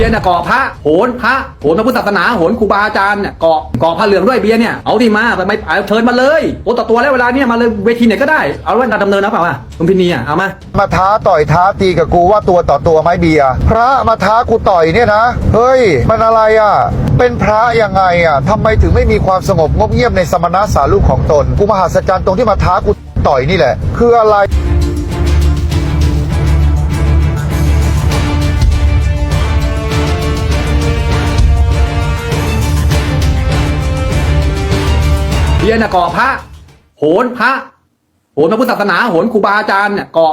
เบียร์เนี่ยก่อพระโหนพระโหนพระพุทธศาสนาโหนครูบาอาจารย์เนี่ยก่อก่อพระเหลืองด้วยเบียร์เนี่ยเอาที่มาไปไม่เอาเชิญมาเลยตัวต่อตัวแล้วเวลาเนี่ยมาเลยเวทีไหนก็ได้เอาว่าการดำเนินนะเปล่าวะคุณพินีอะเอามามาท้าต่อยท้าตีกับกูว่าตัวต่อตัวไหมเบียร์พระมาท้ากูต่อยเนี่ยนะเฮ้ยมันอะไรอะเป็นพระยังไงอะทำไมถึงไม่มีความสงบงบเงียบในสมณะสารูปของตนกูมหัศจรรย์ตรงที่มาท้ากูต่อยนี่แหละ คืออะไร เบียเนี่ยก่อพระ โหนพระ โหนพระพุทธศาสนา โหนครูบาอาจารย์เนี่ยก่อ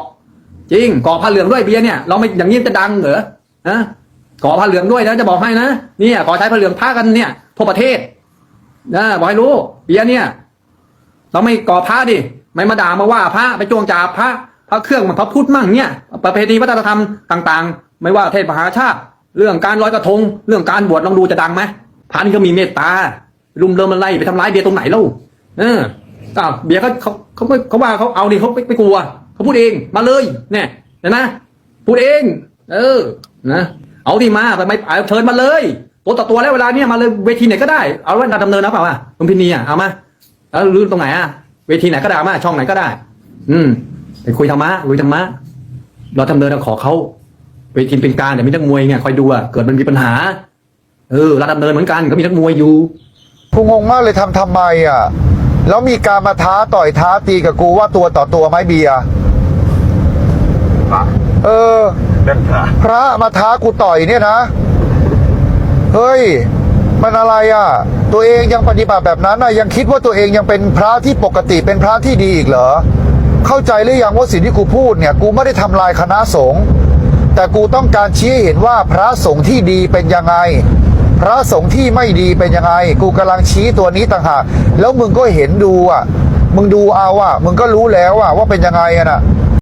จริงก่อพระเหลืองด้วยเบียร์เนี่ยเราไม่อย่างนี้จะดังเหรอฮะก่อพระเหลืองด้วยนะจะบอกให้นะเนี่ยก่อใช้พระเหลืองพระกันเนี่ยทั่วประเทศนะบอกให้รู้เบียร์เนี่ย เราไม่ก่อพระดิไม่มาด่ามาว่าพระไปจวงจาบพระพระเครื่องมันพระพุทธมั่งเนี่ย ประเพณีวัฒนธรรมต่าง ๆ ไม่ว่าเทศมหาชาติ เรื่องการลอยกระทง เรื่องการบวชลองดูจะดังไหมพระนี่ก็มีเมตตาลุมเริ่มอะไรไปทำร้ายเบียร์ตรงไหนเล่า เอออ้าวเบียร์เขาเขาเขาไม่เขาว่าเขาเอาดิเขาไม่ไม่กลัวเขาพูดเองมาเลยเนี่ยเห็นไหมพูดเอง เออนะเอาที่มาไปไม่เอาเชิญมาเลยตัวต่อตัวแล้วเวลาเนี่ยมาเลยเวทีไหนก็ได้เอาว่ากาดำเนินนะเปล่าวะคุณพินีอะเอามาแล้วรู้ตรงไหนอะเวทีไหนก็ได้มาช่องไหนก็ได้ อืมไปคุยธรรมะคุยธรรมะเราทำเนินเราขอเขาเวทีเป็นการแต่มีนักมวยไงคอยดูอะเกิดมันมีปัญหา เออเราดำเนินเหมือนกันก็มีนักมวยอยู่กูงงมากเลยทำทำไมอะ แล้วมีการมาท้าต่อยท้าตีกับกูว่าตัวต่อตัวไหมเบียร์พระเออเรื่องพระพระมาท้ากูต่อยเนี่ยนะ เฮ้ย มันอะไรอะ ตัวเองยังปฏิบัติแบบนั้นอะยังคิดว่าตัวเองยังเป็นพระที่ปกติเป็นพระที่ดีอีกเหรอ เข้าใจหรือยังว่าสิ่งที่กูพูดเนี่ย กูไม่ได้ทำลายคณะสงฆ์แต่กูต้องการชี้ให้เห็นว่าพระสงฆ์ที่ดีเป็นยังไง พระสงฆ์ที่ไม่ดีเป็นยังไง กูกำลังชี้ตัวนี้ต่างหาก แล้วมึงก็เห็นดูอะ มึงดูเอาอะ มึงก็รู้แล้วอะว่าเป็นยังไงอะนะ